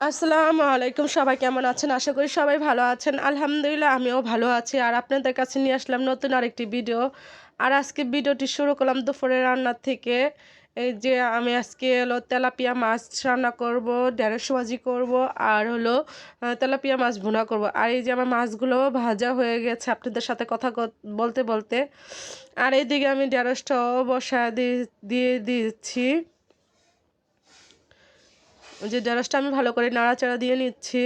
আসসালামু আলাইকুম, সবাই কেমন আছেন? আশা করি সবাই ভালো আছেন। আলহামদুলিল্লাহ, আমিও ভালো আছি। আর আপনাদের কাছে নিয়ে আসলাম নতুন আরেকটি ভিডিও। আর আজকে ভিডিওটি শুরু করলাম দুপুরের রান্নার থেকে। এই যে আমি আজকে হলো তেলাপিয়া মাছ রান্না করব, ঢেঁড়স ভাজি করব, আর হলো তেলাপিয়া মাছ ভুনা করব। আর এই যে আমার মাছগুলো ভাজা হয়ে গেছে, আপনাদের সাথে কথা বলতে বলতে। আর এইদিকে আমি ঢেঁড়সটাও বসা দিয়ে দিয়ে দিচ্ছি। যে ঢেঁড়সটা আমি ভালো করে নাড়াচাড়া দিয়ে নিচ্ছি।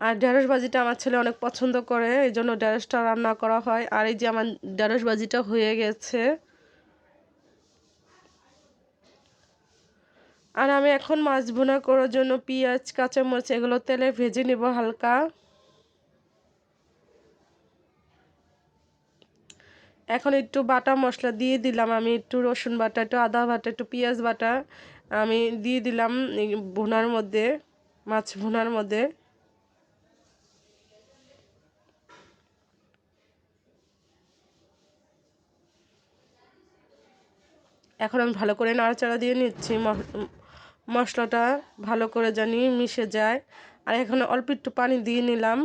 আর ঢেঁড়স ভাজিটা আমার ছেলে অনেক পছন্দ করে, এই জন্য ঢেঁড়সটা রান্না করা হয়। আর এই যে আমার ঢেঁড়স ভাজিটা হয়ে গেছে। আর আমি এখন মাছ ভুনা করার জন্য পেঁয়াজ, কাঁচামরিচ এগুলো তেলে ভেজে নেব হালকা। এখন একটু বাটা মশলা দিয়ে দিলাম। আমি একটু রসুন বাটা, একটু আদা বাটা, একটু পেঁয়াজ বাটা আমি দিয়ে দিলাম ভুনার মধ্যে, মাছ ভুনার মধ্যে। এখন আমি ভালো করে নাড়াচাড়া দিয়ে নিচ্ছি। মশলাটা ভালো করে জানি মিশে যায়। আর এখন অল্প একটু পানি দিয়ে নিলাম।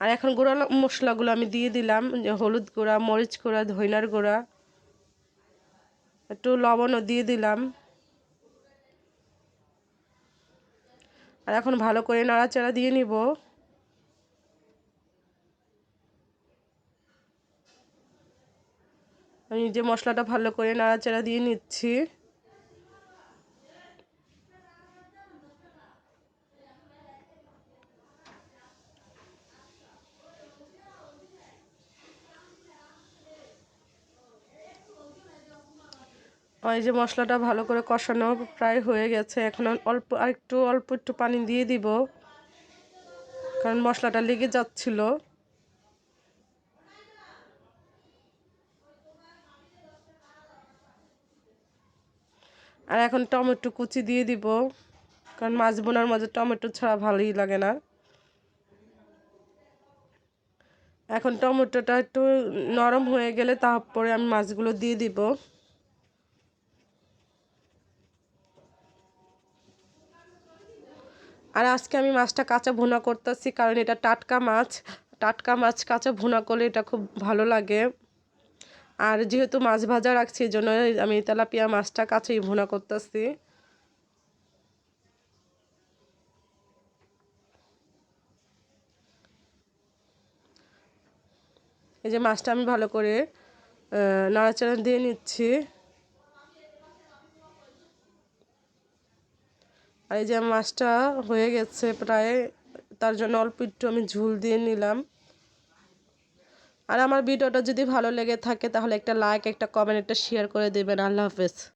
আর এখন গুঁড়া মশলাগুলো আমি দিয়ে দিলাম হলুদ গুঁড়া, মরিচ গুঁড়া, ধইনার গুঁড়া, একটু লবণও দিয়ে দিলাম। আর এখন ভালো করে নাড়াচাড়া দিয়ে নিব। আমি যে মশলাটা ভালো করে নাড়াচাড়া দিয়ে নিচ্ছি। ওই যে মশলাটা ভালো করে কষানো প্রায় হয়ে গেছে। এখন অল্প একটু অল্প একটু পানি দিয়ে দিব। কারণ মশলাটা লেগে যাচ্ছিল। আর এখন টমেটো কুচি দিয়ে দিব। কারণ মাছ বোনার মাঝে টমেটো ছাড়া ভালোই লাগে না। এখন টমেটোটা একটু নরম হয়ে গেলে তারপরে আমি মাছগুলো দিয়ে দিব। আর আজকে আমি মাছটা কাঁচা ভুনা করতেছি, কারণ এটা টাটকা মাছ। টাটকা মাছ কাঁচা ভুনা করলে এটা খুব ভালো লাগে। আর যেহেতু মাছ ভাজা রাখছি, এই জন্য আমি তেলাপিয়া মাছটা কাছেই ভুনা করতেছি। এই যে মাছটা আমি ভালো করে নাড়াচাড়া দিয়ে নিচ্ছি। আর এই যে মাছটা হয়ে গেছে প্রায়, তার জন্য অল্প একটু আমি ঝুল দিয়ে নিলাম। আর আমার ভিডিওটা যদি ভালো লেগে থাকে তাহলে একটা লাইক একটা কমেন্ট একটা শেয়ার করে দেবেন। আল্লাহ হাফেজ।